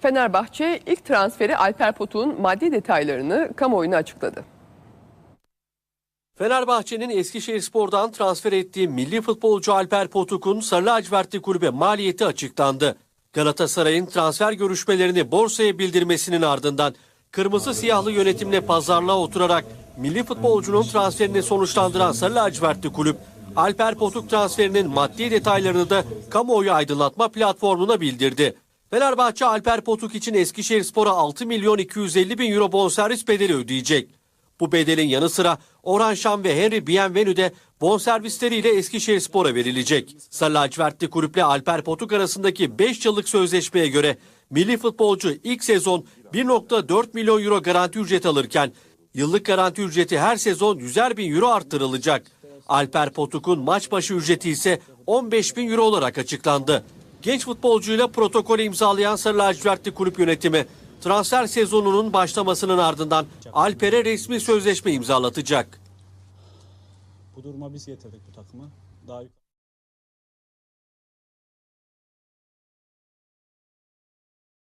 Fenerbahçe ilk transferi Alper Potuk'un maddi detaylarını kamuoyuna açıkladı. Fenerbahçe'nin Eskişehirspor'dan transfer ettiği milli futbolcu Alper Potuk'un Sarı Lacivertli kulübe maliyeti açıklandı. Galatasaray'ın transfer görüşmelerini borsaya bildirmesinin ardından kırmızı siyahlı yönetimle pazarlığa oturarak milli futbolcunun transferini sonuçlandıran Sarı Lacivertli kulüp Alper Potuk transferinin maddi detaylarını da kamuoyu aydınlatma platformuna bildirdi. Fenerbahçe Alper Potuk için Eskişehirspor'a 6 milyon 250 bin euro bonservis bedeli ödeyecek. Bu bedelin yanı sıra Orhan Şam ve Henry Bienvenu de bonservisleriyle Eskişehirspor'a verilecek. Sarı lacivertli kulüple Alper Potuk arasındaki 5 yıllık sözleşmeye göre milli futbolcu ilk sezon 1.4 milyon euro garanti ücret alırken yıllık garanti ücreti her sezon 100'er bin euro arttırılacak. Alper Potuk'un maç başı ücreti ise 15 bin euro olarak açıklandı. Genç futbolcuyla protokolü imzalayan Sarı lacivertli kulüp yönetimi transfer sezonunun başlamasının ardından Alper'e resmi sözleşme imzalatacak. Bu duruma biz getirdik bu takımı. Daha